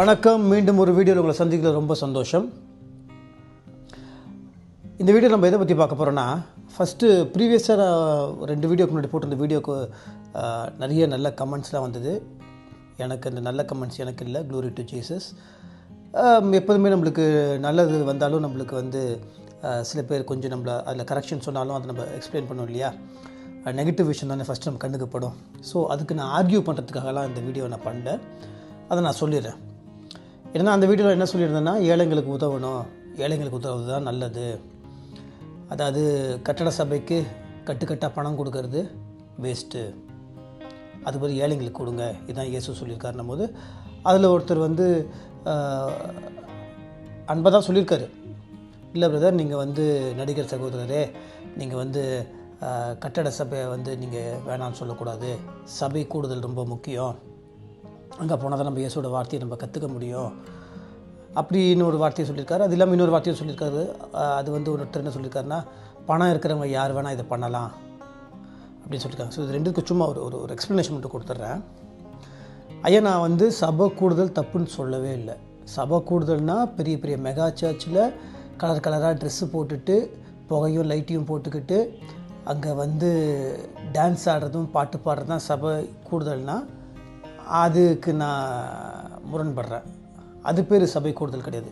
வணக்கம். மீண்டும் ஒரு வீடியோவில் உங்களை சந்திக்கிறது ரொம்ப சந்தோஷம். இந்த வீடியோ நம்ம எதை பற்றி பார்க்க போகிறோன்னா ஃபஸ்ட்டு ப்ரீவியஸாக ரெண்டு வீடியோக்கு முன்னாடி போட்டிருந்த வீடியோக்கு நிறைய நல்ல கமெண்ட்ஸ்லாம் வந்தது. எனக்கு இந்த நல்ல கமெண்ட்ஸ் எனக்கு இல்லை. க்ளோரி டு ஜீசஸ் எப்போதுமே நம்மளுக்கு நல்லது வந்தாலும் நம்மளுக்கு வந்து சில பேர் கொஞ்சம் நம்மள அதில் கரெக்ஷன் சொன்னாலும் அதை நம்ம எக்ஸ்பிளைன் பண்ணோம் இல்லையா? நெகட்டிவ் விஷயம் தானே ஃபஸ்ட்டு நம்ம கண்ணுக்கு படும். ஸோ அதுக்கு நான் ஆர்கியூ பண்ணுறதுக்காகலாம் இந்த வீடியோ நான் பண்ணல. அதை நான் சொல்லிடுறேன். ஏன்னா அந்த வீடியோவில் என்ன சொல்லியிருந்தேன்னா ஏழைங்களுக்கு உதவணும். ஏழைங்களுக்கு உதவுறது தான் நல்லது. அதாவது கட்டட சபைக்கு கட்டுக்கட்டாக பணம் கொடுக்கறது வேஸ்ட்டு அது ஏழைங்களுக்கு கொடுங்க. இதான் இயேசு சொல்லியிருக்காருன்னும் போது அதில் ஒருத்தர் வந்து அன்பாக தான் சொல்லியிருக்காரு. இல்லை பிரதர் நீங்கள் வந்து நடிகர் சகோதரரே நீங்கள் வந்து கட்டட சபையை வந்து நீங்கள் வேணாம்னு சொல்லக்கூடாது. சபை கூடுதல் ரொம்ப முக்கியம். அங்கே போனால் தான் நம்ம இயேசோட வார்த்தையை நம்ம கற்றுக்க முடியும். அப்படின்னு ஒரு வார்த்தையை சொல்லியிருக்காரு. அது இல்லாமல் இன்னொரு வார்த்தையை சொல்லியிருக்காரு. அது வந்து ஒருத்தர் என்ன சொல்லியிருக்காருன்னா பணம் இருக்கிறவங்க யார் வேணால் இதை பண்ணலாம். அப்படின்னு சொல்லியிருக்காங்க. ஸோ இது ரெண்டுக்கும் சும்மா ஒரு ஒரு ஒரு எக்ஸ்ப்ளனேஷன் மட்டும் கொடுத்துட்றேன். ஐயா நான் வந்து சபை கூடுதல் தப்புன்னு சொல்லவே இல்லை. சபை கூடுதல்னால் பெரிய பெரிய மெகா சர்ச்சில் கலர் கலராக ட்ரெஸ்ஸு போட்டுட்டு புகையும் லைட்டையும் போட்டுக்கிட்டு அங்கே வந்து டான்ஸ் ஆடுறதும் பாட்டு பாடுறதும் தான் சபை கூடுதல்னால் அதுக்கு நான் முரண்படுறேன். அது பேர் சபை கூடுதல் கிடையாது.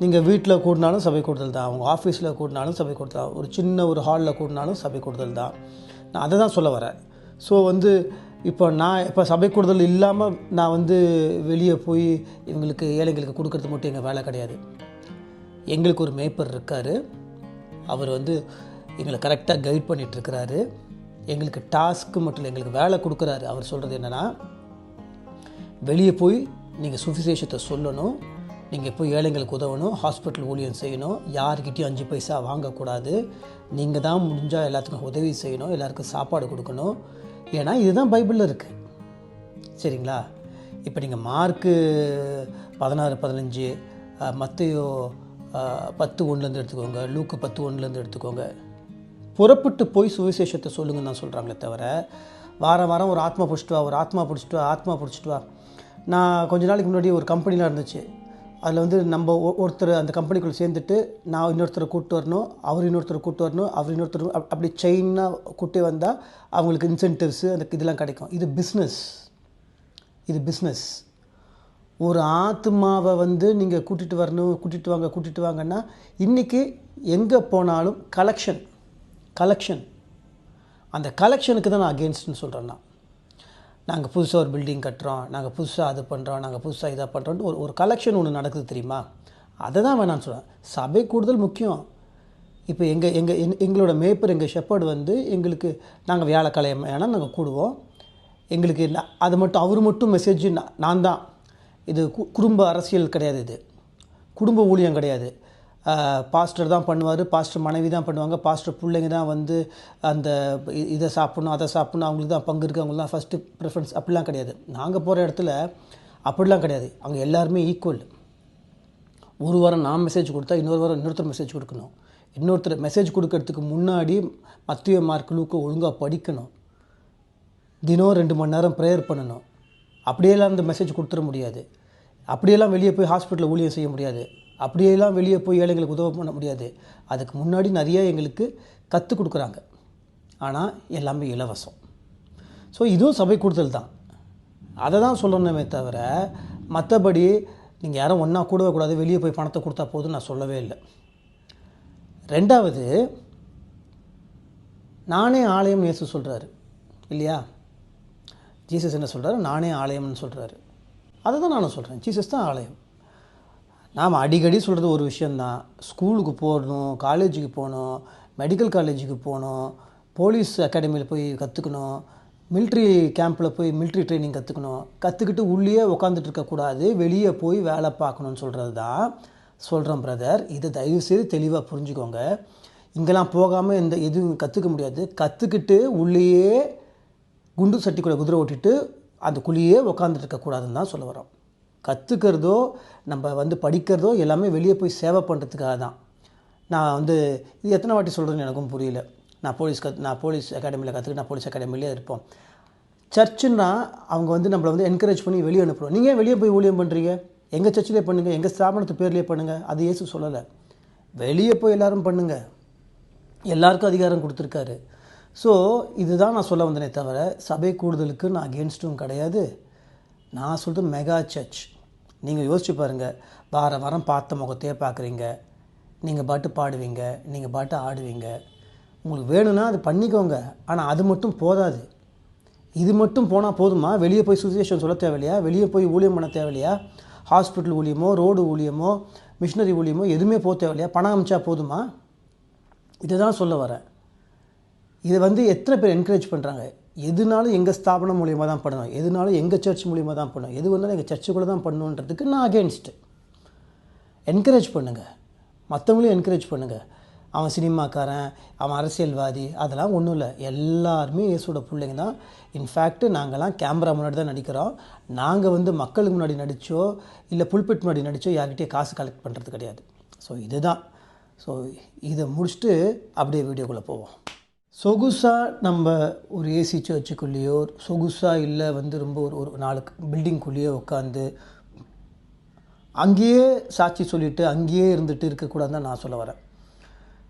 நீங்கள் வீட்டில் கூடினாலும் சபை கூடுதல் தான். அவங்க ஆஃபீஸில் கூடினாலும் சபை கூடுதல் தான். ஒரு சின்ன ஒரு ஹாலில் கூடினாலும் சபை கூடுதல் தான். நான் அதை தான் சொல்ல வரேன். ஸோ வந்து இப்போ நான் இப்போ சபை கூடுதல் இல்லாமல் நான் வந்து வெளியே போய் இவங்களுக்கு ஏழைங்களுக்கு கொடுக்கறது மட்டும் எங்கள் வேலை கிடையாது. எங்களுக்கு ஒரு மேய்ப்பர் இருக்கார். அவர் வந்து எங்களை கரெக்டாக கைட் பண்ணிகிட்ருக்கிறாரு எங்களுக்கு டாஸ்க்கு மட்டும் இல்லை எங்களுக்கு வேலை கொடுக்குறாரு. அவர் சொல்கிறது என்னென்னா வெளியே போய் நீங்கள் சுவிசேஷத்தை சொல்லணும். நீங்கள் போய் ஏழைங்களுக்கு உதவணும். ஹாஸ்பிட்டல் ஊழியம் செய்யணும். யார்கிட்டையும் அஞ்சு பைசா வாங்கக்கூடாது. நீங்கள் தான் முடிஞ்சால் எல்லாத்துக்கும் உதவி செய்யணும். எல்லாருக்கும் சாப்பாடு கொடுக்கணும். ஏன்னா இதுதான் பைபிளில் இருக்குது சரிங்களா? இப்போ நீங்கள் மார்க்கு பதினாறு பதினஞ்சு மத்தையோ பத்து ஒன்றுலேருந்து எடுத்துக்கோங்க. லூக்கு பத்து ஒன்றுலேருந்து எடுத்துக்கோங்க. புறப்பட்டு போய் சுவிசேஷத்தை சொல்லுங்கன்னு தான் சொல்கிறாங்களே தவிர வாரம் வாரம் ஒரு ஆத்மா பிடிச்சிட்டு வா ஒரு ஆத்மா பிடிச்சிட்டு வா ஆத்மா பிடிச்சிட்டு வா. நான் கொஞ்ச நாளைக்கு முன்னாடி ஒரு கம்பெனிலாம் இருந்துச்சு. அதில் வந்து நம்ம ஒ- ஒருத்தர் அந்த கம்பெனிக்குள்ளே சேர்ந்துட்டு நான் இன்னொருத்தரை கூப்பிட்டு வரணும் அவர் இன்னொருத்தரை கூப்பிட்டு வரணும் அவர் இன்னொருத்தர் அப்படி செயினாக கூப்பிட்டே வந்தால் அவங்களுக்கு இன்சென்டிவ்ஸு அந்த இதெல்லாம் கிடைக்கும். இது பிஸ்னஸ் இது பிஸ்னஸ் ஒரு ஆத்மாவை வந்து நீங்கள் கூட்டிகிட்டு வரணும் கூட்டிகிட்டு வாங்க கூட்டிகிட்டு வாங்கன்னா இன்றைக்கி எங்கே போனாலும் கலெக்ஷன் கலெக்ஷன் அந்த கலெக்ஷனுக்கு தான் நான் அகேன்ஸ்ட்னு சொல்கிறேன் நான் நாங்கள் புதுசாக ஒரு பில்டிங் கட்டுறோம் நாங்கள் புதுசாக அது பண்ணுறோம் நாங்கள் புதுசாக இதை பண்ணுறோன்ட்டு ஒரு ஒரு கலெக்ஷன் ஒன்று நடக்குது தெரியுமா? அதை தான் வேணான்னு சொல்கிறேன் சபை கூடுதல் முக்கியம். இப்போ எங்கள் எங்கள் எங்களோட மேய்ப்பர் எங்கள் ஷெப்பர்டு வந்து எங்களுக்கு நாங்கள் வியாழக்கிழமை வேணால் நாங்கள் கூடுவோம். எங்களுக்கு இல்லை அது மட்டும் அவர் மட்டும் மெசேஜ் நான் தான். இது கு- குடும்ப அரசியல் கிடையாது இது. குடும்ப ஊழியம் கிடையாது. பாஸ்டர் தான் பண்ணுவார் பாஸ்டர் மனைவி தான் பண்ணுவாங்க பாஸ்டர் பிள்ளைங்க தான் வந்து அந்த இதை சாப்பிட்ணும் அதை சாப்பிட்ணும் அவங்களுக்கு தான் பங்கு இருக்குது அவங்களுக்கு தான் ஃபஸ்ட்டு ப்ரிஃபரன்ஸ் அப்படிலாம் கிடையாது. நாங்கள் போகிற இடத்துல அப்படிலாம் கிடையாது. அங்கே எல்லாருமே ஈக்குவல் ஒரு வாரம் நான் மெசேஜ் கொடுத்தா இன்னொரு வாரம் இன்னொருத்தர் மெசேஜ் கொடுக்கணும். இன்னொருத்தர் மெசேஜ் கொடுக்கறதுக்கு முன்னாடி மத்திய மார்க் லூக்கு ஒழுங்காக படிக்கணும். தினம் ரெண்டு மணி நேரம் ப்ரேயர் பண்ணணும். அப்படியெல்லாம் அந்த மெசேஜ் கொடுத்துட முடியாது. அப்படியெல்லாம் வெளியே போய் ஹாஸ்பிட்டலில் ஊழியம் செய்ய முடியாது. அப்படியெல்லாம் வெளியே போய் ஏழைகளுக்கு உதவ பண்ண முடியாது. அதுக்கு முன்னாடி நிறைய எங்களுக்கு கற்றுக் கொடுக்குறாங்க. ஆனால் எல்லாமே இலவசம். ஸோ இதுவும் சபை கூடுதல் தான். அதை தான் சொல்லணுமே தவிர மற்றபடி நீங்கள் யாரும் ஒன்றா கூடவே கூடாது வெளியே போய் பணத்தை கொடுத்தா போதும் நான் சொல்லவே இல்லை. ரெண்டாவது நானே ஆலயம் இயேசு சொல்கிறாரு இல்லையா? ஜீசஸ் என்ன சொல்கிறாரு நானே ஆலயம்னு சொல்கிறாரு அதை தான் நானும் சொல்கிறேன் ஜீசஸ் தான் ஆலயம். நாம் அடிக்கடி சொல்கிறது ஒரு விஷயந்தான். ஸ்கூலுக்கு போகணும் காலேஜுக்கு போகணும் மெடிக்கல் காலேஜுக்கு போகணும் போலீஸ் அகாடமியில் போய் கற்றுக்கணும் மிலிட்ரி கேம்பில் போய் மிலிட்ரி ட்ரைனிங் கற்றுக்கணும் கற்றுக்கிட்டு உள்ளேயே உட்காந்துட்டு இருக்கக்கூடாது வெளியே போய் வேலை பார்க்கணுன்னு சொல்கிறது தான் சொல்கிறேன் பிரதர் இதை தயவுசெய்து தெளிவாக புரிஞ்சுக்கோங்க. இங்கெல்லாம் போகாமல் இந்த எதுவும் கற்றுக்க முடியாது. கற்றுக்கிட்டு உள்ளேயே குண்டு சட்டி கூட குதிரை ஓட்டிட்டு அந்த குழியே உக்காந்துட்டு இருக்கக்கூடாதுன்னு தான் சொல்ல வரோம் கற்றுக்கிறதோ நம்ம வந்து படிக்கிறதோ எல்லாமே வெளியே போய் சேவை பண்ணுறதுக்காக தான். நான் வந்து இது எத்தனை வாட்டி சொல்கிறேன்னு எனக்கும் புரியல. நான் போலீஸ் கத் நான் போலீஸ் அகாடமியில் கற்றுக்கிட்டு நான் போலீஸ் அகாடமிலே இருப்போம். சர்ச்சுன்னா அவங்க வந்து நம்மளை வந்து என்கரேஜ் பண்ணி வெளியே அனுப்புகிறோம் நீங்கள் வெளியே போய் ஊழியம் பண்ணுறீங்க எங்கள் சர்ச்சிலே பண்ணுங்கள் எங்கள் ஸ்தாபனத்து பேர்லேயே பண்ணுங்கள் அது ஏசு சொல்லலை. வெளியே போய் எல்லோரும் பண்ணுங்கள் எல்லாருக்கும் அதிகாரம் கொடுத்துருக்காரு. ஸோ இதுதான் நான் சொல்ல வந்தேனே தவிர சபை கூடுதலுக்கு நான் அகேன்ஸ்டும் கிடையாது. நான் சொல்கிறது மெகா சர்ச் நீங்கள் யோசிச்சு பாருங்கள் வார வாரம் பார்த்த முகத்தையே பார்க்குறீங்க. நீங்கள் பாட்டு பாடுவீங்க. நீங்கள் பாட்டு ஆடுவீங்க. உங்களுக்கு வேணும்னா அது பண்ணிக்கோங்க. ஆனால் அது மட்டும் போதாது. இது மட்டும் போனால் போதுமா? வெளியே போய் சுச்சுவேஷன் சொல்ல தேவையில்லையா? வெளியே போய் ஊழியம் பண்ண தேவையில்லையா? ஹாஸ்பிட்டல் ஊழியமோ ரோடு ஊழியமோ மிஷினரி ஊழியமோ எதுவுமே போக தேவையில்லையா? பணம் அமிச்சா போதுமா? இதுதான் சொல்ல வரேன். இதை வந்து எத்தனை பேர் என்கரேஜ் பண்ணுறாங்க எதுனாலும் எங்கள் ஸ்தாபனம் மூலியமாக தான் பண்ணணும். எதுனாலும் எங்கள் சர்ச் மூலியமாக தான் பண்ணணும். எது வந்தாலும் எங்கள் சர்ச்சுக்குள்ளே தான் பண்ணணுன்றதுக்கு நான் அகேன்ஸ்ட்டு என்கரேஜ் பண்ணுங்கள் மற்றவங்களையும் என்கரேஜ் பண்ணுங்கள் அவன் சினிமாக்காரன் அவன் அரசியல்வாதி அதெல்லாம் ஒன்றும் இல்லை. எல்லாருமே இயேசோட பிள்ளைங்க தான். இன்ஃபேக்ட் நாங்கள்லாம் கேமரா முன்னாடி தான் நடிக்கிறோம். நாங்கள் வந்து மக்களுக்கு முன்னாடி நடித்தோ இல்லை புல்பிட் முன்னாடி நடித்தோ யார்கிட்டயே காசு கலெக்ட் பண்ணுறது கிடையாது. ஸோ இதுதான். ஸோ இதை முடிச்சுட்டு அப்படியே வீடியோக்குள்ளே போவோம். சொகுசாக நம்ம ஒரு ஏசி சர்ச்சுக்குள்ளேயோ சொகுசாக இல்லை வந்து ரொம்ப ஒரு ஒரு நாலு பில்டிங்குள்ளேயோ உட்காந்து அங்கேயே சாட்சி சொல்லிவிட்டு அங்கேயே இருந்துட்டு இருக்கக்கூடாதுன்னு தான் நான் சொல்ல வரேன்.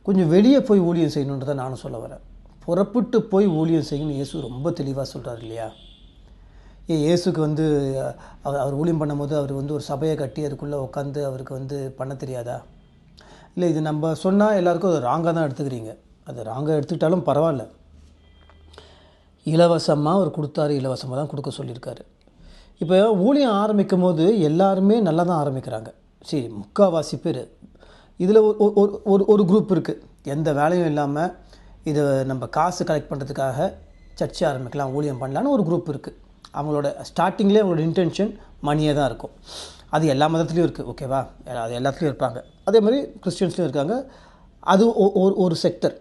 கொஞ்சம் வெளியே போய் ஊழியம் செய்யணுன்றதை நானும் சொல்ல வரேன். புறப்பட்டு போய் ஊழியம் செய்யணும்னு இயேசு ரொம்ப தெளிவாக சொல்கிறார் இல்லையா? ஏ இயேசுக்கு வந்து அவர் அவர் ஊழியம் பண்ணும்போது அவர் வந்து ஒரு சபையை கட்டி அதுக்குள்ளே உட்காந்து அவருக்கு வந்து பண்ண தெரியாதா? இல்லை இது நம்ம சொன்னால் எல்லாருக்கும் ராங்காக தான் எடுத்துக்கிறீங்க. அது ராங்காக எடுத்துக்கிட்டாலும் பரவாயில்ல. இலவசமாக அவர் கொடுத்தாரு இலவசமாக தான் கொடுக்க சொல்லியிருக்காரு. இப்போ ஊழியம் ஆரம்பிக்கும் போது எல்லாருமே நல்லா தான் ஆரம்பிக்கிறாங்க. சரி முக்கால்வாசி பேர். இதில் ஒரு ஒரு குரூப் இருக்குது எந்த வேலையும் இல்லாமல் இதை நம்ம காசு கலெக்ட் பண்ணுறதுக்காக சர்ச்சை ஆரம்பிக்கலாம் ஊழியம் பண்ணலான்னு ஒரு குரூப் இருக்குது அவங்களோட ஸ்டார்டிங்லேயே அவங்களோட இன்டென்ஷன் மணியே தான் இருக்கும். அது எல்லா மதத்துலேயும் இருக்குது ஓகேவா அது எல்லாத்துலேயும் இருப்பாங்க. அதே மாதிரி கிறிஸ்டியன்ஸ்லேயும் இருக்காங்க. அது ஒரு ஒரு செக்டர்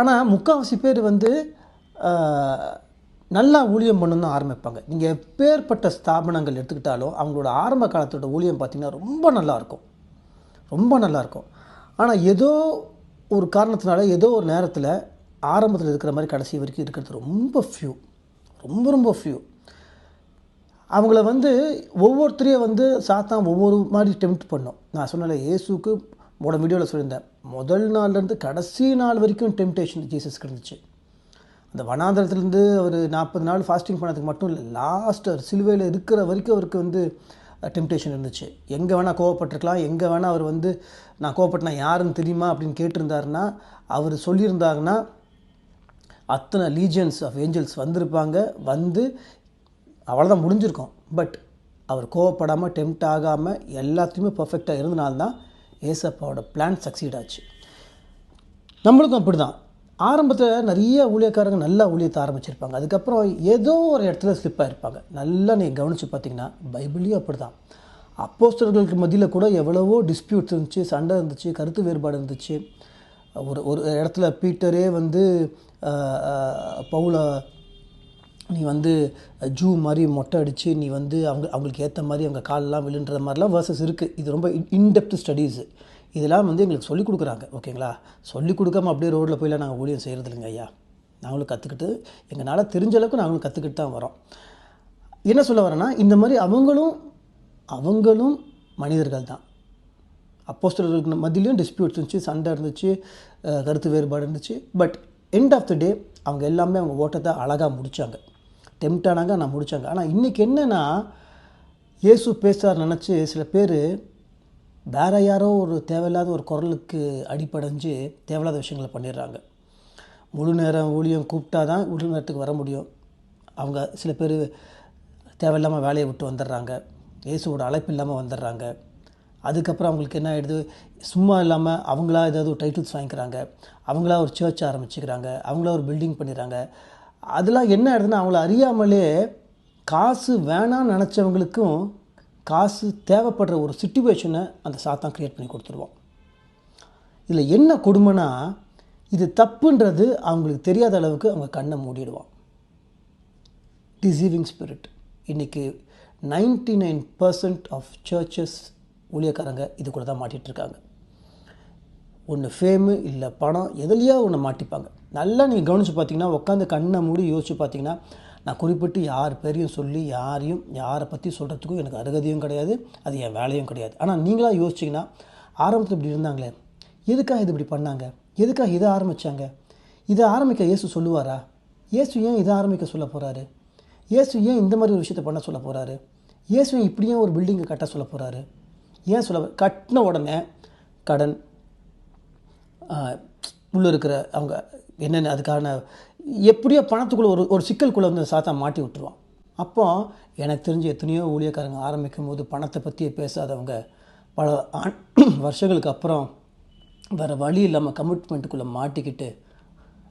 ஆனால் முக்கால்வாசி பேர் வந்து நல்லா ஊழியம் பண்ணணும்னு ஆரம்பிப்பாங்க. நீங்கள் எப்பேற்பட்ட ஸ்தாபனங்கள் எடுத்துக்கிட்டாலும் அவங்களோட ஆரம்ப காலத்தோட ஊழியம் பார்த்திங்கன்னா ரொம்ப நல்லாயிருக்கும் ரொம்ப நல்லாயிருக்கும் ஆனால் ஏதோ ஒரு காரணத்தினால ஏதோ ஒரு நேரத்தில் ஆரம்பத்தில் இருக்கிற மாதிரி கடைசி வரைக்கும் இருக்கிறது ரொம்ப ஃப்யூ ரொம்ப ரொம்ப ஃப்யூ அவங்கள வந்து ஒவ்வொருத்தரையும் வந்து சாத்தான் ஒவ்வொரு மாதிரி டெம்ப்ட் பண்ணும். நான் சொன்னல இயேசுக்கு உங்களோட வீடியோவில் சொல்லியிருந்தேன். முதல் நாள்லேருந்து கடைசி நாள் வரைக்கும் டெம்டேஷன் ஜீசஸ்க்கு இருந்துச்சு அந்த வனாந்திரத்துலேருந்து அவர் நாற்பது நாள் ஃபாஸ்டிங் பண்ணதுக்கு மட்டும் இல்லை லாஸ்ட் சிலுவையில் இருக்கிற வரைக்கும் அவருக்கு வந்து டெம்டேஷன் இருந்துச்சு. எங்கே வேணால் கோவப்பட்டிருக்கலாம் எங்கே வேணால் அவர் வந்து நான் கோவப்பட்டினா யாருன்னு தெரியுமா அப்படின்னு கேட்டிருந்தாருன்னா அவர் சொல்லியிருந்தாங்கன்னா அத்தனை லீஜியன்ஸ் ஆஃப் ஏஞ்சல்ஸ் வந்திருப்பாங்க வந்து அவ்வளோதான் முடிஞ்சிருக்கும். பட் அவர் கோவப்படாமல் டெம்ட் ஆகாமல் எல்லாத்தையுமே பர்ஃபெக்டாக இருந்தனால்தான் ஏசப்பாவோட பிளான் சக்சீட் ஆச்சு. நம்மளுக்கும் அப்படி தான் ஆரம்பத்தில் நிறைய ஊழியக்காரங்க நல்லா ஊழியத்தை ஆரம்பிச்சிருப்பாங்க. அதுக்கப்புறம் ஏதோ ஒரு இடத்துல ஸ்லிப் ஆகிருப்பாங்க நல்லா நீங்கள் கவனித்து பார்த்தீங்கன்னா பைபிளையும் அப்படி தான் அப்போஸ்டர்களுக்கு மத்தியில் கூட எவ்வளவோ டிஸ்பியூட்ஸ் இருந்துச்சு சண்டை இருந்துச்சு கருத்து வேறுபாடு இருந்துச்சு. ஒரு ஒரு இடத்துல பீட்டரே வந்து பவுல நீ வந்து ஜூ மாதிரி மொட்டை அடித்து நீ வந்து அவங்க அவங்களுக்கு ஏற்ற மாதிரி அவங்க காலெலாம் விழுன்ற மாதிரிலாம் வேர்சஸ் இருக்குது இது ரொம்ப இன்டெப்த் ஸ்டடீஸு இதெல்லாம் வந்து எங்களுக்கு சொல்லிக் கொடுக்குறாங்க. ஓகேங்களா? சொல்லிக் கொடுக்காம அப்படியே ரோட்டில் போயிலாம் நாங்கள் ஊழியம் செய்கிறது இல்லைங்க ஐயா. நாங்களும் கற்றுக்கிட்டு எங்களால் தெரிஞ்ச அளவுக்கு நாங்களும் கற்றுக்கிட்டு தான் வரோம். என்ன சொல்ல வரேன்னா இந்த மாதிரி அவங்களும் அவங்களும் மனிதர்கள் தான். அப்போஸ்டர்களுக்கு மத்தியிலையும் டிஸ்பியூட்ஸ் இருந்துச்சு சண்டை இருந்துச்சு கருத்து வேறுபாடு இருந்துச்சு. But end of the day அவங்க எல்லாமே அவங்க ஓட்டத்தை அழகாக முடித்தாங்க டெம்ட் ஆனாங்க நான் முடித்தாங்க ஆனால் இன்றைக்கி என்னென்னா இயேசு பேசுகிறார் நினச்சி சில பேர் வேறு யாரோ ஒரு தேவையில்லாத ஒரு குரலுக்கு அடிப்படைஞ்சு தேவையில்லாத விஷயங்களை பண்ணிடுறாங்க. முழு நேரம் ஊழியம் கூப்பிட்டா தான் முழு நேரத்துக்கு வர முடியும். அவங்க சில பேர் தேவையில்லாமல் வேலையை விட்டு வந்துடுறாங்க. இயேசுவோட அழைப்பு இல்லாமல் வந்துடுறாங்க. அதுக்கப்புறம் அவங்களுக்கு என்ன ஆகிடுது சும்மா இல்லாமல் அவங்களா ஏதாவது ஒரு டைட்டில்ஸ் வாங்கிக்கிறாங்க. அவங்களா ஒரு சர்ச் ஆரம்பிச்சுக்கிறாங்க. அவங்களா ஒரு பில்டிங் பண்ணிடுறாங்க. அதெல்லாம் என்ன ஆயிடுதுன்னா அவங்கள அறியாமலே காசு வேணான்னு நினச்சவங்களுக்கும் காசு தேவைப்படுற ஒரு சுச்சுவேஷனை அந்த சாத்தான் க்ரியேட் பண்ணி கொடுத்துருவோம் இதில் என்ன கொடுமைனா இது தப்புன்றது அவங்களுக்கு தெரியாத அளவுக்கு அவங்க கண்ணை மூடிடுவான். டிசீவிங் ஸ்பிரிட் இன்றைக்கி ninety nine percent of churches ஊழியக்காரங்க இது கூட தான் மாட்டிகிட்ருக்காங்க ஒன்று ஃபேமு இல்லை பணம் எதுலையோ ஒன்று மாட்டிப்பாங்க. நல்லா நீங்கள் கவனித்து பார்த்தீங்கன்னா உட்காந்து கண்ணை மூடி யோசித்து பார்த்தீங்கன்னா நான் குறிப்பிட்டு யார் பேரையும் சொல்லி யாரையும் யாரை பற்றி சொல்கிறதுக்கும் எனக்கு அருகதையும் கிடையாது அது என் வேலையும் கிடையாது. ஆனால் நீங்களாக யோசிச்சிங்கன்னா ஆரம்பத்தில் இப்படி இருந்தாங்களே எதுக்காக இது இப்படி பண்ணாங்க? எதுக்காக இதை ஆரம்பித்தாங்க இதை ஆரம்பிக்க இயேசு சொல்லுவாரா? இயேசு ஏன் இதை ஆரம்பிக்க சொல்ல போகிறாரு இயேசு ஏன் இந்த மாதிரி ஒரு விஷயத்தை பண்ண சொல்ல போகிறாரு இயேசு இப்படியே ஒரு பில்டிங்கை கட்ட சொல்ல போகிறாரு ஏன் சொல்ல கட்டின உடனே கடன் உள்ளே இருக்கிற அவங்க என்னென்ன அதுக்கான எப்படியோ பணத்துக்குள்ளே ஒரு ஒரு சிக்கலுக்குள்ளே வந்து சாத்தா மாட்டி விட்டுருவான். அப்போ எனக்கு தெரிஞ்ச எத்தனையோ ஊழியக்காரங்க ஆரம்பிக்கும் போது பணத்தை பற்றியே பேசாதவங்க பல ஆண் வருஷங்களுக்கு அப்புறம் வேறு வழி இல்லாமல் கமிட்மெண்ட்டுக்குள்ளே மாட்டிக்கிட்டு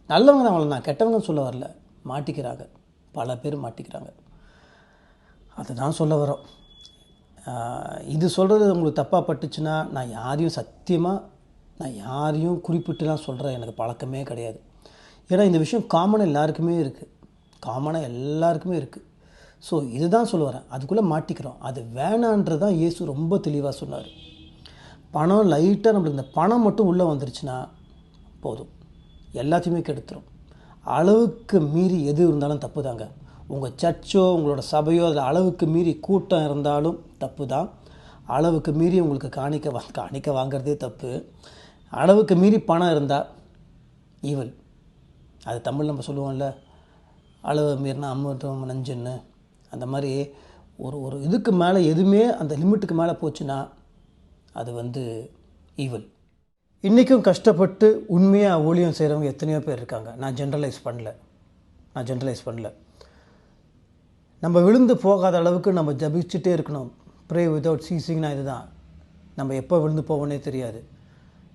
நல்லவங்க தான் அவளை நான் கெட்டவங்கன்னு சொல்ல வரல மாட்டிக்கிறாங்க. பல பேர் மாட்டிக்கிறாங்க. அதுதான் சொல்ல வரோம் இது சொல்கிறது உங்களுக்கு தப்பாக பட்டுச்சுன்னா நான் யாரையும் சத்தியமாக நான் யாரையும் குறிப்பிட்டுலாம் சொல்கிறேன் எனக்கு பழக்கமே கிடையாது. ஏன்னா இந்த விஷயம் காமனாக எல்லாருக்குமே இருக்குது காமனாக எல்லாருக்குமே இருக்குது ஸோ இதுதான் சொல்ல வரேன். அதுக்குள்ளே மாட்டிக்கிறோம். அது வேணான்றது தான் இயேசு ரொம்ப தெளிவாக சொன்னார். பணம் லைட்டாக நம்மளுக்கு இந்த பணம் மட்டும் உள்ளே வந்துருச்சுன்னா போதும். எல்லாத்தையுமே கெடுத்துரும். அளவுக்கு மீறி எது இருந்தாலும் தப்பு தாங்க உங்கள் சர்ச்சோ உங்களோட சபையோ அதில் அளவுக்கு மீறி கூட்டம் இருந்தாலும் தப்பு தான் அளவுக்கு மீறி உங்களுக்கு காணிக்க வா காணிக்க வாங்குறதே தப்பு. அளவுக்கு மீறி பணம் இருந்தால் ஈவல் அது தமிழ் நம்ம சொல்லுவோம்ல. அளவு மீறினா அமிர்தம் நஞ்சுன்னு. அந்த மாதிரி ஒரு ஒரு இதுக்கு மேலே எதுவுமே அந்த லிமிட்டுக்கு மேலே போச்சுன்னா அது வந்து ஈவல் இன்றைக்கும் கஷ்டப்பட்டு உண்மையாக ஊழியம் செய்கிறவங்க எத்தனையோ பேர் இருக்காங்க. நான் ஜென்ரலைஸ் பண்ணல. நான் ஜென்ரலைஸ் பண்ணல. நம்ம விழுந்து போகாத அளவுக்கு நம்ம ஜபிச்சுட்டே இருக்கணும். ப்ரே வித்தவுட் சீசிங்னா இதுதான். நம்ம எப்போ விழுந்து போவோன்னே தெரியாது.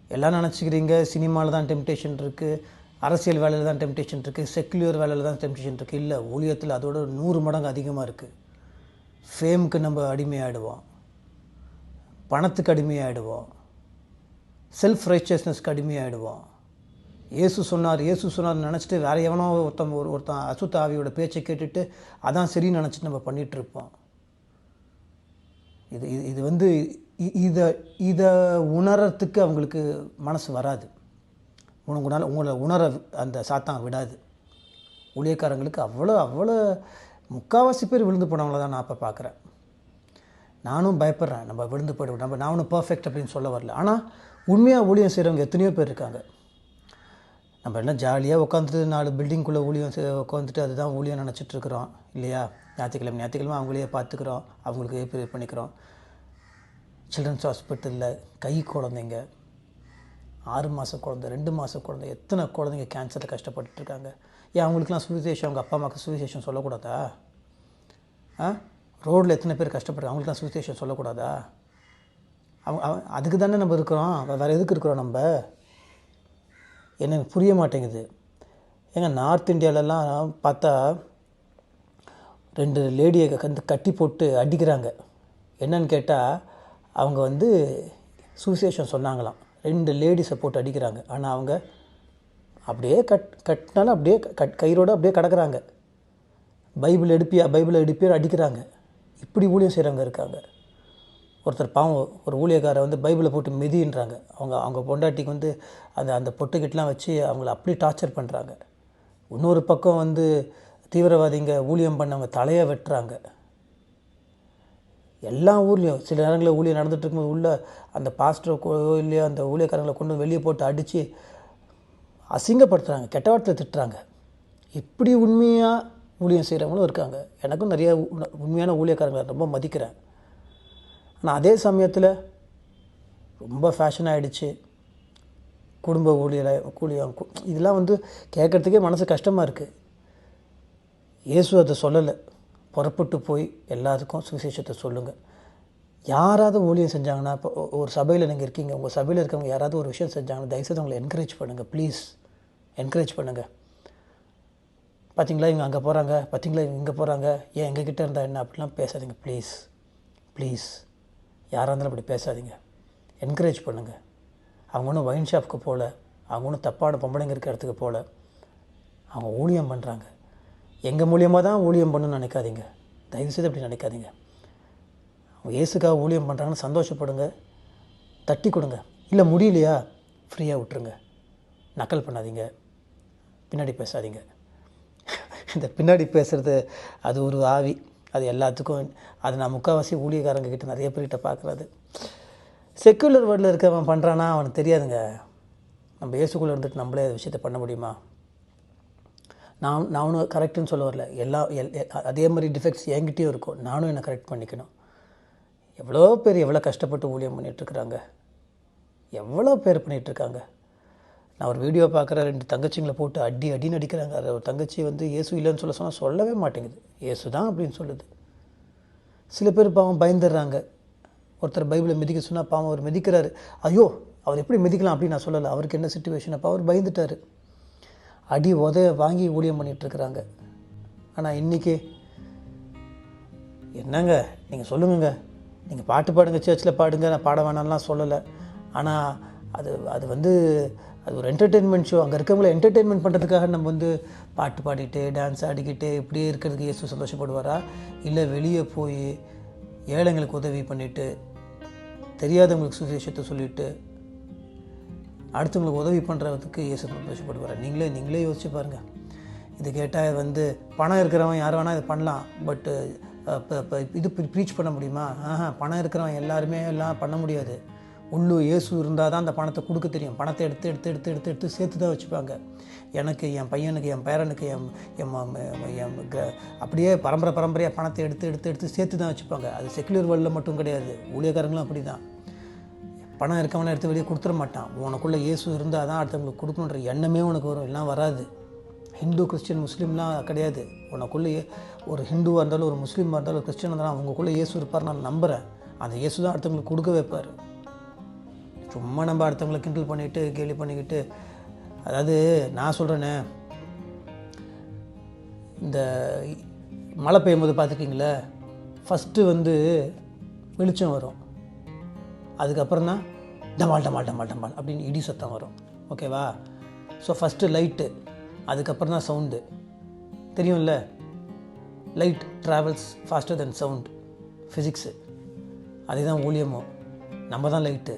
எல்லாம் நினச்சிக்கிறீங்க சினிமாவில் தான் டெம்டேஷன் இருக்குது அரசியல் வேலையில் தான் டெம்டேஷன் இருக்குது செக்குலர் வேலையில் தான் டெம்டேஷன் இருக்குது இல்லை ஊழியத்தில் அதோட நூறு மடங்கு அதிகமாக இருக்குது ஃபேமுக்கு நம்ம அடிமையாகிடுவோம் பணத்துக்கு அடிமையாகிடுவோம் செல்ஃப் ரைச்சியஸ்னஸ்க்கு அடிமையாகிடுவோம் இயேசு சொன்னார் இயேசு சொன்னார் நினச்சிட்டு வேறு எவனோ ஒருத்தன் ஒரு ஒருத்தன் அசுத்த ஆவியோட பேச்சை கேட்டுட்டு அதான் சரின்னு நினச்சிட்டு நம்ம பண்ணிகிட்ருப்போம் இது இது இது வந்து இதை இதை உணரத்துக்கு அவங்களுக்கு மனசு வராது. உனக்குனால உங்களை உணர அந்த சாத்தான் விடாது. ஊழியக்காரங்களுக்கு அவ்வளோ அவ்வளோ முக்கால்வாசி பேர் விழுந்து போனவங்கள தான் நான் இப்போ பார்க்குறேன். நானும் பயப்படுறேன் நம்ம விழுந்து போய்டு நம்ம நான் ஒன்றும் பர்ஃபெக்ட் அப்படின்னு சொல்ல வரல. ஆனால் உண்மையாக ஊழியம் செய்கிறவங்க எத்தனையோ பேர் இருக்காங்க. நம்ம என்ன ஜாலியாக உட்காந்துட்டு நாலு பில்டிங்குள்ளே ஊழியம் உட்காந்துட்டு அதுதான் ஊழியம் நினச்சிட்ருக்குறோம் இல்லையா? ஞாயிற்றுக்கிழமை ஞாயிற்றுக்கிழமை அவங்களையே பார்த்துக்குறோம் அவங்களுக்கு ப்ரே பண்ணிக்கிறோம். சில்ட்ரன்ஸ் ஹாஸ்பிட்டலில் கை குழந்தைங்க ஆறு மாத குழந்த ரெண்டு மாத குழந்தை எத்தனை குழந்தைங்க கேன்சரில் கஷ்டப்பட்டுட்டு இருக்காங்க ஏன் அவங்களுக்குலாம் சுவிசேஷம்? அவங்க அப்பா அம்மாவுக்கு சுவிசேஷம் சொல்லக்கூடாதா? ஆ? ரோட்டில் எத்தனை பேர் கஷ்டப்படுறாங்க? அவங்களுக்குலாம் சுவிசேஷம் சொல்லக்கூடாதா? அவங்க அதுக்கு தானே நம்ம இருக்கிறோம். வேறு எதுக்கு இருக்கிறோம் நம்ம? எனக்கு புரிய மாட்டேங்குது. ஏங்க நார்த் இந்தியாவிலலாம் பார்த்தா ரெண்டு லேடியை வந்து கட்டி போட்டு அடிக்கிறாங்க. என்னன்னு கேட்டால் அவங்க வந்து சுவிசேஷம் சொன்னாங்களாம். ரெண்டு லேடிஸை போட்டு அடிக்கிறாங்க. ஆனால் அவங்க அப்படியே கட் கட்டினாலும் அப்படியே கட் கயிறோடு அப்படியே கிடக்குறாங்க. பைபிள் எடுப்பியா பைபிளை எடுப்பியா அடிக்கிறாங்க. இப்படி ஊழியம் செய்கிறவங்க இருக்காங்க. ஒருத்தர் பாவம் ஒரு ஊழியக்காரை வந்து பைபிளை போட்டு மிதின்றாங்க. அவங்க அவங்க பொண்டாட்டிக்கு வந்து அந்த அந்த பொட்டுக்கிட்டலாம் வச்சு அவங்கள அப்படி டார்ச்சர் பண்ணுறாங்க இன்னொரு பக்கம் வந்து தீவிரவாதிங்க ஊழியம் பண்ணவங்க தலையை வெட்டுறாங்க. எல்லா ஊர்லேயும். சில நேரங்களில் ஊழியம் நடந்துட்டு இருக்கும்போது உள்ள அந்த பாஸ்டர் இல்லையோ அந்த ஊழியக்காரங்களை கொண்டு வந்து வெளியே போட்டு அடித்து அசிங்கப்படுத்துகிறாங்க கெட்ட வார்த்தை திட்டுறாங்க. இப்படி உண்மையாக ஊழியம் செய்கிறவங்களும் இருக்காங்க. எனக்கும் நிறைய உண்மையான ஊழியக்காரங்களை ரொம்ப மதிக்கிறேன். ஆனால் அதே சமயத்தில் ரொம்ப ஃபேஷன் ஆகிடுச்சு குடும்ப ஊழியரை கூலியம் இதெல்லாம் வந்து கேட்குறதுக்கே மனசு கஷ்டமாக இருக்குது இயேசு அதை சொல்லலை. புறப்பட்டு போய் எல்லாத்துக்கும் சுவிசேஷத்தை சொல்லுங்கள் யாராவது ஊழியம் செஞ்சாங்கன்னா இப்போ ஒரு சபையில் நீங்கள் இருக்கீங்க உங்கள் சபையில் இருக்கவங்க யாராவது ஒரு விஷயம் செஞ்சாங்கன்னா தயவுசெய்து உங்களை என்கரேஜ் பண்ணுங்கள் ப்ளீஸ் என்கரேஜ் பண்ணுங்கள் பார்த்தீங்களா இவங்க அங்கே போகிறாங்க பார்த்தீங்களா இவங்க இங்கே போகிறாங்க ஏன் எங்கள் கிட்டே இருந்தால் என்ன? அப்படிலாம் பேசாதீங்க ப்ளீஸ் ப்ளீஸ் யாராக இருந்தாலும் அப்படி பேசாதீங்க. என்கரேஜ் பண்ணுங்கள் அவங்க ஒன்றும் ஒயின் ஷாப்புக்கு போகல அவங்க ஒன்றும் தப்பான பொம்பளைங்க இருக்க இடத்துக்கு போகல அவங்க ஊழியம் பண்ணுறாங்க எங்கள் மூலியமாக தான் ஊழியம் பண்ணணும்னு நினைக்காதீங்க. தயவுசெய்து அப்படி நினைக்காதீங்க. அவங்க இயேசுக்காக ஊழியம் பண்ணுறாங்கன்னு சந்தோஷப்படுங்க. தட்டி கொடுங்க. இல்லை முடியலையா? ஃப்ரீயாக விட்டுருங்க. நக்கல் பண்ணாதீங்க. பின்னாடி பேசாதீங்க. இந்த பின்னாடி பேசுகிறது அது ஒரு ஆவி. அது எல்லாத்துக்கும் அது நான் முக்கால்வாசி ஊழியக்காரங்க கிட்ட நிறைய பேர்கிட்ட பார்க்குறது. செக்குலர் வேர்ல்டில் இருக்கவன் பண்ணுறான்னா அவனுக்கு தெரியாதுங்க. நம்ம இயேசுக்குள்ளே இருந்துட்டு நம்மளே அந்த விஷயத்தை பண்ண முடியுமா? நான் நானும் கரெக்டுன்னு சொல்ல வரல. எல்லா எல் அதே மாதிரி டிஃபெக்ட்ஸ் என்கிட்டயும் இருக்கும். நானும் என்னை கரெக்ட் பண்ணிக்கணும். எவ்வளோ பேர் எவ்வளோ கஷ்டப்பட்டு ஊழியம் பண்ணிகிட்ருக்குறாங்க எவ்வளோ பேர் பண்ணிகிட்ருக்காங்க நான் ஒரு வீடியோ பார்க்குற ரெண்டு தங்கச்சிங்களை போட்டு அடி அடின்னு அடிக்கிறாங்க. அது ஒரு தங்கச்சி வந்து இயேசு இல்லைன்னு சொல்ல சொன்னால் சொல்லவே மாட்டேங்குது. இயேசு தான் அப்படின்னு சொல்லுது. சில பேர் பாவம் பயந்துடுறாங்க. ஒருத்தர் பைபிளை மிதிக்க சொன்னால் பாவம் அவர் மிதிக்கிறாரு. ஐயோ அவர் எப்படி மிதிக்கலாம் அப்படின்னு நான் சொல்லலை. அவருக்கு என்ன சுச்சுவேஷன் அப்போ அவர் பயந்துட்டார். அடி உதைய வாங்கி ஊழியம் பண்ணிகிட்ருக்குறாங்க ஆனால் இன்றைக்கி என்னங்க? நீங்கள் சொல்லுங்கங்க. நீங்கள் பாட்டு பாடுங்க சர்ச்சில் பாடுங்க. நான் பாட வேணாம்லாம் சொல்லலை. ஆனால் அது அது வந்து அது ஒரு என்டர்டெயின்மெண்ட் ஷோ அங்கே இருக்கவங்கள என்டர்டெயின்மெண்ட் பண்ணுறதுக்காக நம்ம வந்து பாட்டு பாடிட்டு டான்ஸ் ஆடிக்கிட்டு இப்படியே இருக்கிறதுக்கு இயேசு சந்தோஷப்படுவாரா? இல்லை வெளியே போய் ஏழைங்களுக்கு உதவி பண்ணிவிட்டு தெரியாதவங்களுக்கு சுவிசேஷத்தை சொல்லிவிட்டு அடுத்தவங்களுக்கு உதவி பண்ணுறதுக்கு இயேசு சந்தோஷப்படுவார் நீங்களே நீங்களே யோசிச்சு பாருங்கள் இது கேட்டால் வந்து பணம் இருக்கிறவன் யார் வேணால் இது பண்ணலாம். பட்டு இப்போ இது ப்ரீச் பண்ண முடியுமா? ஆஹா பணம் இருக்கிறவன் எல்லாருமே எல்லாம் பண்ண முடியாது. உள்ளு இயேசு இருந்தால் தான் அந்த பணத்தை கொடுக்க தெரியும். பணத்தை எடுத்து எடுத்து எடுத்து எடுத்து எடுத்து சேர்த்து தான் வச்சுப்பாங்க. எனக்கு என் பையனுக்கு என் பேரனுக்கு என் என் என் கிர- அப்படியே பரம்பரை பரம்பரையாக பணத்தை எடுத்து எடுத்து எடுத்து சேர்த்து தான் வச்சுப்பாங்க. அது செக்குலர் வேர்ல்டில் மட்டும் கிடையாது. ஊழியக்காரங்களும் அப்படி தான் பணம் இருக்கவனை எடுத்து வெளியே கொடுத்துட மாட்டான். உனக்குள்ளே இயேசு இருந்தால் தான் அடுத்தவங்களுக்கு கொடுக்கணுன்ற எண்ணமே உனக்கு வரும். எல்லாம் வராது. ஹிந்து கிறிஸ்டின் முஸ்லீம்லாம் கிடையாது. உனக்குள்ளே ஒரு ஹிந்துவாக இருந்தாலும் ஒரு முஸ்லீமாக இருந்தாலும் ஒரு கிறிஸ்டியனாக இருந்தாலும் அவங்களுக்குள்ளே இயேசு இருப்பார் நான் நம்புகிறேன் அந்த இயேசு தான் அடுத்தவங்களுக்கு கொடுக்க வைப்பார். சும்மா நம்ம அடுத்தவங்களை கிண்டல் பண்ணிட்டு கேலி பண்ணிக்கிட்டு அதாவது நான் சொல்கிறேனே இந்த மழை பெய்யும் போது ஃபஸ்ட்டு வந்து வெளிச்சம் வரும். அதுக்கப்புறம் தான் டமால் டமால் டமால் டமால் அப்படின்னு இடி சத்தம் வரும். ஓகேவா? ஸோ ஃபஸ்ட்டு லைட்டு அதுக்கப்புறம் தான் சவுண்டு தெரியும்ல? Light travels faster than sound physics அதே தான் ஊழியமும். நம்ம தான் லைட்டு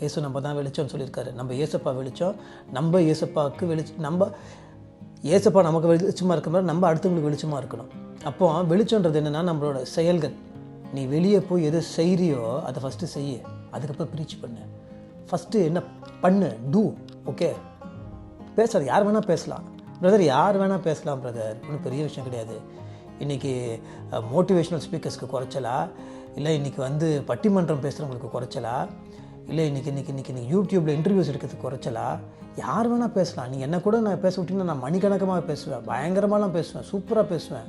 இயேசு நம்ம தான் வெளிச்சம்னு சொல்லியிருக்காரு. நம்ம ஏசப்பா வெளிச்சம் நம்ம ஏசப்பாவுக்கு வெளிச்ச நம்ம ஏசப்பா நமக்கு வெளிச்சமாக இருக்கிற மாதிரி நம்ம அடுத்தவங்களுக்கு வெளிச்சமாக இருக்கணும். அப்போ வெளிச்சன்றது என்னென்னா நம்மளோட செயல்கள். நீ வெளியே போய் எது செய்கிறியோ அதை ஃபஸ்ட்டு செய்ய. அதுக்கப்புறம் ப்ரீச் பண்ணு. ஃபஸ்ட்டு என்ன பண்ணு? டூ ஓகே பேசாது யார் வேணால் பேசலாம். பிரதர் யார் வேணால் பேசலாம் பிரதர் ஒன்றும் பெரிய விஷயம் கிடையாது. இன்றைக்கி மோட்டிவேஷ்னல் ஸ்பீக்கர்ஸ்க்கு குறைச்சலா? இல்லை இன்றைக்கி வந்து பட்டிமன்றம் பேசுகிறவங்களுக்கு குறைச்சலா? இல்லை இன்றைக்கி இன்றைக்கி இன்றைக்கி இன்றைக்கி யூடியூப்பில் இன்டர்வியூஸ் எடுக்கிறதுக்கு குறைச்சலா? யார் வேணால் பேசலாம். நீங்கள் என்ன கூட நான் பேச விட்டீங்கன்னா நான் மணிக்கணக்கமாக பேசுவேன். பயங்கரமாகலாம் பேசுவேன். சூப்பராக பேசுவேன்.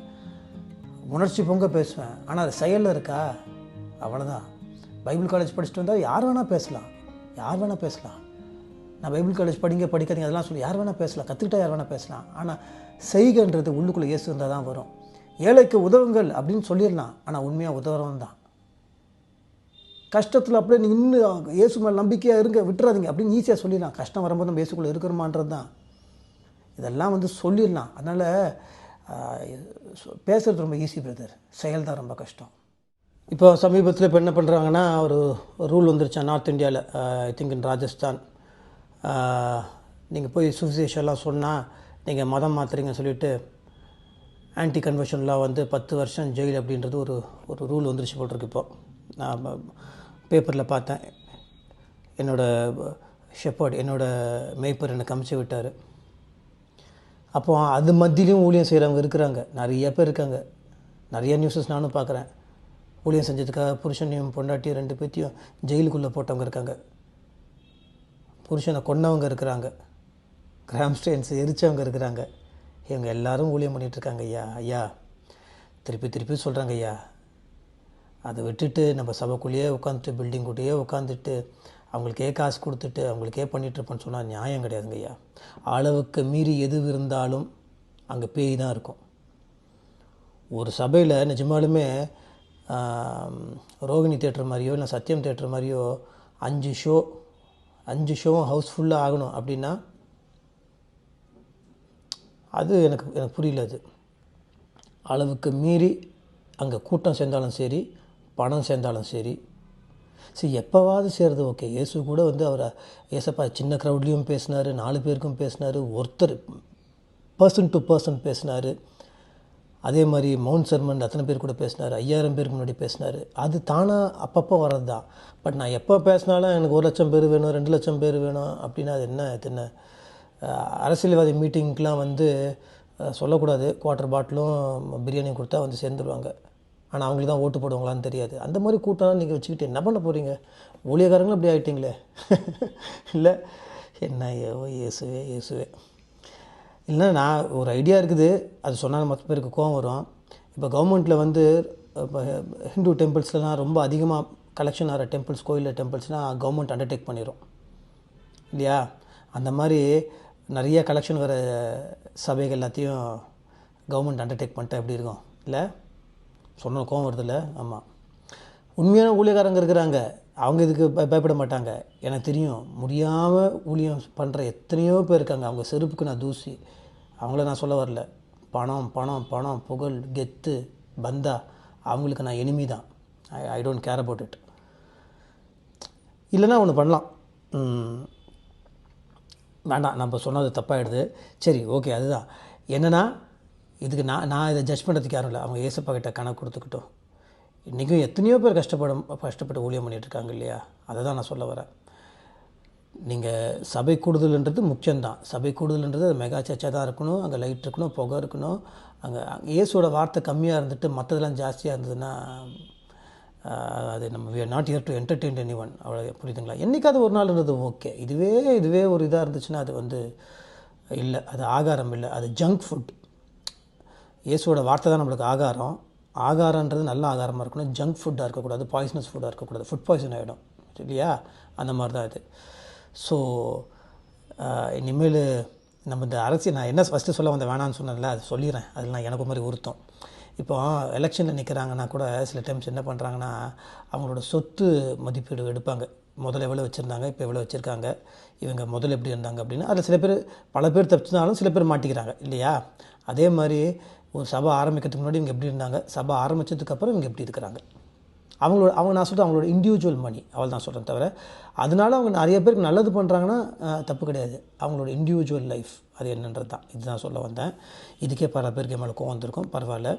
உணர்ச்சி பொங்க பேசுவேன். ஆனால் அது செயலில் இருக்கா? அவ்வளோதான் பைபிள் காலேஜ் படிச்சுட்டு வந்தால் யார் வேணால் பேசலாம். யார் வேணால் பேசலாம். நான் பைபிள் காலேஜ் படிங்க படிக்காதீங்க அதெல்லாம் சொல்லி. யார் வேணால் பேசலாம். கற்றுக்கிட்டா யார் வேணால் பேசலாம். ஆனால் செய்கன்றது உள்ளுக்குள்ளே இயேசு இருந்தால் தான் வரும். ஏழைக்கு உதவுங்கள் அப்படின்னு சொல்லிடலாம். ஆனால் உண்மையாக உதவுறவன் தான். கஷ்டத்தில் அப்படியே நீங்கள் இன்னும் இயேசு மேலே நம்பிக்கையாக இருங்க விட்டுறாதீங்க அப்படின்னு ஈஸியாக சொல்லிடலாம். கஷ்டம் வரும்போது நம்ம இயேசுக்குள்ளே இருக்கிறோமான்றது தான். இதெல்லாம் வந்து சொல்லிடலாம். அதனால் பேசுகிறது ரொம்ப ஈஸி பிரதர் செயல் தான் ரொம்ப கஷ்டம். இப்போ சமீபத்தில் இப்போ என்ன பண்ணுறாங்கன்னா ஒரு ரூல் வந்துருச்சான் நார்த் இந்தியாவில் ஐ திங்க் இன் ராஜஸ்தான் நீங்கள் போய் சுவிசேஷெல்லாம் சொன்னால் நீங்கள் மதம் மாற்றுறீங்கன்னு சொல்லிட்டு ஆன்டி கன்வர்ஷன்லாம் வந்து பத்து வருஷம் ஜெயில் அப்படின்றது ஒரு ஒரு ரூல் வந்துருச்சு போட்டிருக்கு இப்போது நான் பேப்பரில் பார்த்தேன். என்னோடய ஷெப்பர்ட் என்னோடய மேய்ப்பர் என்னை கமிச்சு விட்டார். அப்போது அது மத்தியிலையும் ஊழியம் செய்கிறவங்க இருக்கிறாங்க. நிறைய பேர் இருக்காங்க. நிறைய நியூஸஸ் நானும் பார்க்குறேன். ஊழியம் செஞ்சதுக்காக புருஷனையும் பொண்டாட்டியும் ரெண்டு பேர்த்தையும் ஜெயிலுக்குள்ளே போட்டவங்க இருக்காங்க. புருஷனை கொன்னவங்க இருக்கிறாங்க. கிராம் எரித்தவங்க எரிச்சவங்க இருக்கிறாங்க. இவங்க எல்லாரும் ஊழியம் பண்ணிட்டு இருக்காங்க ஐயா ஐயா. திருப்பி திருப்பி சொல்கிறாங்க ஐயா. அதை விட்டுட்டு நம்ம சபைக்குள்ளேயே உட்காந்துட்டு பில்டிங் கூட்டயே உட்காந்துட்டு அவங்களுக்கே காசு கொடுத்துட்டு அவங்களுக்கே பண்ணிகிட்ருப்போன்னு சொன்னால் நியாயம் கிடையாதுங்க ஐயா. அளவுக்கு மீறி எது இருந்தாலும் அங்கே பேய் தான் இருக்கும். ஒரு சபையில் நிஜமாலுமே ரோகிணி தேட்டர் மாதிரியோ இல்லை சத்யம் தேட்டர் மாதிரியோ அஞ்சு ஷோ அஞ்சு ஷோவும் ஹவுஸ்ஃபுல்லாக ஆகணும் அப்படின்னா அது எனக்கு எனக்கு புரியல அது. அளவுக்கு மீறி அங்கே கூட்டம் சேர்ந்தாலும் சரி பணம் சேர்ந்தாலும் சரி. சரி எப்போவாவது சேர்றது ஓகே இயேசு கூட வந்து அவரை ஏசப்பா சின்ன க்ரௌட்லேயும் பேசினார் நாலு பேருக்கும் பேசினார் ஒருத்தர் பர்சன் டு பர்சன் பேசினார். அதே மாதிரி மவுண்ட் சர்மன் அத்தனை பேர் கூட பேசினார் ஐயாயிரம் பேருக்கு முன்னாடி பேசினார். அது தானாக அப்பப்போ வர்றது தான் பட் நான் எப்போ பேசினாலும் எனக்கு ஒரு லட்சம் பேர் வேணும் ரெண்டு லட்சம் பேர் வேணும் அப்படின்னா அது என்ன அது என்ன? அரசியல்வாதி மீட்டிங்க்கெலாம் வந்து சொல்லக்கூடாது. குவார்ட்டர் பாட்டிலும் பிரியாணியும் கொடுத்தா வந்து சேர்ந்துருவாங்க. ஆனால் அவங்களுக்கு தான் ஓட்டு போடுவாங்களான்னு தெரியாது. அந்த மாதிரி கூட்டம் நீங்கள் வச்சுக்கிட்டு என்ன பண்ண போகிறீங்க ஊழியக்காரங்களும் அப்படி ஆகிட்டீங்களே இல்லை என்ன ஐயோ, இயேசுவே. இல்லை நான் ஒரு ஐடியா இருக்குது. அது சொன்னால் மற்ற பேருக்கு கோவம் வரும். இப்போ கவர்மெண்ட்டில் வந்து இப்போ ஹிந்து டெம்பிள்ஸ்லாம் ரொம்ப அதிகமாக கலெக்ஷன் ஆகிற டெம்பிள்ஸ் கோயிலில் டெம்பிள்ஸ்னால் கவர்மெண்ட் அண்டர்டேக் பண்ணிடும் இல்லையா? அந்த மாதிரி நிறைய கலெக்ஷன் வர சபைகள் எல்லாத்தையும் கவர்மெண்ட் அண்டர்டேக் பண்ணிட்டா எப்படி இருக்கும்? இல்லை? சொன்ன கோவம் வருதில்ல? ஆமாம் உண்மையான ஊழியக்காரங்க இருக்கிறாங்க. அவங்க இதுக்கு பயப்பட மாட்டாங்க. எனக்கு தெரியும் முடியாமல் ஊழியம் பண்ணுற எத்தனையோ பேர் இருக்காங்க. அவங்க செருப்புக்கு நான் தூசி அவங்கள நான் சொல்ல வரல. பணம் பணம் பணம் புகழ் கெத்து பந்தா அவங்களுக்கு நான் எனிமி தான். I I don't care about it இல்லைன்னா ஒன்று பண்ணலாம். வேண்டாம் நம்ம சொன்னது தப்பாயிடுது. சரி ஓகே அதுதான். என்னென்னா இதுக்கு நான் நான் இதை ஜட்ஜ் பண்ணுறதுக்கு யாரும் இல்லை. அவங்க ஏசப்பா கிட்ட கணக்கு கொடுத்துக்கிட்டோம். இன்றைக்கும் எத்தனையோ பேர் கஷ்டப்படும் கஷ்டப்பட்டு ஊழியம் பண்ணிகிட்ருக்காங்க இல்லையா? அதை தான் நான் சொல்ல வரேன். நீங்கள் சபை கூடுதல்ன்றது முக்கியம்தான். சபை கூடுதல்ன்றது அது மெகா சர்ச்சாக தான் இருக்கணும் அங்கே லைட் இருக்கணும் புகை இருக்கணும். அங்கே இயேசுவோட வார்த்தை கம்மியாக இருந்துட்டு மற்றதெல்லாம் ஜாஸ்தியாக இருந்ததுன்னா அது நம்ம we not here to entertain anyone அவ்வளோ புரியுதுங்களா? என்றைக்காவது ஒரு நாள்ன்றது ஓகே. இதுவே இதுவே ஒரு இதாக இருந்துச்சுன்னா அது வந்து இல்லை அது ஆகாரம் இல்லை அது ஜங்க் ஃபுட் இயேசுவோட வார்த்தை தான் நம்மளுக்கு ஆகாரம். ஆகாரன்றது நல்ல ஆகாரமாக இருக்கணும். ஜங்க் ஃபுட்டாக இருக்கக்கூடாது பாய்சனஸ் ஃபுட்டாக இருக்கக்கூடாது. ஃபுட் பாய்சன் ஆகிடும் இல்லையா அந்த மாதிரி தான் இது. ஸோ இனிமேல் நம்ம இந்த அரசியல் நான் என்ன ஃபஸ்ட்டு சொல்ல வந்த வேணான்னு சொன்னேன்ல அது சொல்லிடுறேன். அதில் நான் எனக்கு மாதிரி உறுத்தம். இப்போ எலெக்ஷனில் நிற்கிறாங்கன்னா கூட சில டைம்ஸ் என்ன பண்ணுறாங்கன்னா அவங்களோட சொத்து மதிப்பீடு எடுப்பாங்க. முதல்ல எவ்வளோ வச்சுருந்தாங்க இப்போ எவ்வளோ வச்சுருக்காங்க இவங்க முதல்ல எப்படி இருந்தாங்க அப்படின்னு. அதில் சில பேர் பல பேர் தப்பிச்சிருந்தாலும் சில பேர் மாட்டிக்கிறாங்க இல்லையா? அதே மாதிரி ஒரு சபை ஆரம்பிக்கிறதுக்கு முன்னாடி இவங்க எப்படி இருந்தாங்க சபை ஆரம்பித்ததுக்கப்புறம் இவங்க எப்படி இருக்கிறாங்க? அவங்களோட அவங்க நான் சொல்கிறேன் அவங்களோட இண்டிவிஜுவல் மணி அவள் தான் சொல்கிறேன் தவிர அதனால அவங்க நிறைய பேருக்கு நல்லது பண்ணுறாங்கன்னா தப்பு கிடையாது. அவங்களோட இண்டிவிஜுவல் லைஃப் அது என்னன்றது தான். இதுதான் சொல்ல வந்தேன். இதுக்கே பல பேருக்கு என் மேலே கோவம் வந்திருக்கும். பரவாயில்ல.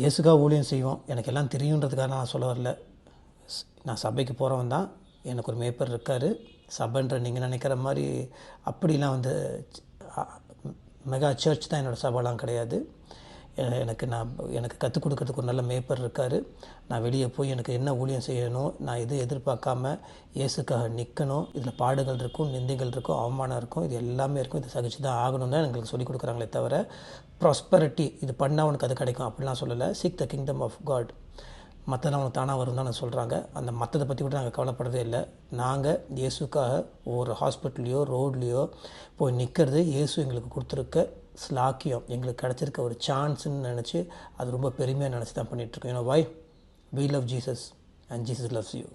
இயேசுக்காக ஊழியம் செய்வோம். எனக்கு எல்லாம் தெரியுன்றதுக்காக நான் சொல்ல வரல. நான் சபைக்கு போகிறவன் தான். எனக்கு ஒரு மேய்ப்பர் இருக்கார். சபைன்ற நீங்கள் நினைக்கிற மாதிரி அப்படிலாம் வந்து மெகா சர்ச் தான் என்னோடய சபைலாம் கிடையாது. எனக்கு நான் எனக்கு கற்றுக் கொடுக்கறதுக்கு ஒரு நல்ல மேய்ப்பர் இருக்கார். நான் வெளியே போய் எனக்கு என்ன ஊழியம் செய்யணும் நான் எதுவும் எதிர்பார்க்காம இயேசுக்காக நிற்கணும் இதில் பாடுகள் இருக்கும் நிந்தைகள் இருக்கும் அவமானம் இருக்கும் இது எல்லாமே இருக்கும் இது சகிச்சு தான் ஆகணும் தான் எங்களுக்கு சொல்லிக் கொடுக்குறாங்களே தவிர ப்ராஸ்பரிட்டி இது பண்ணால் உனக்கு அது கிடைக்கும் அப்படிலாம் சொல்லலை. Seek the kingdom of God மற்றதான் அவனுக்கு தானாக வரும் தான் சொல்கிறாங்க அந்த மற்றதை பற்றி கூட நாங்கள் கவலைப்படுறதே இல்லை. நாங்கள் இயேசுக்காக ஒரு ஹாஸ்பிட்டல்லையோ ரோட்லேயோ போய் நிற்கிறது இயேசு எங்களுக்கு கொடுத்துருக்க ஸ்லாக்கியம் எங்களுக்கு கிடச்சிருக்க ஒரு சான்ஸுன்னு நினச்சி அது ரொம்ப பெருமையாக நினச்சி தான் பண்ணிகிட்ருக்கோம் ஏன்னா why we love Jesus and Jesus loves you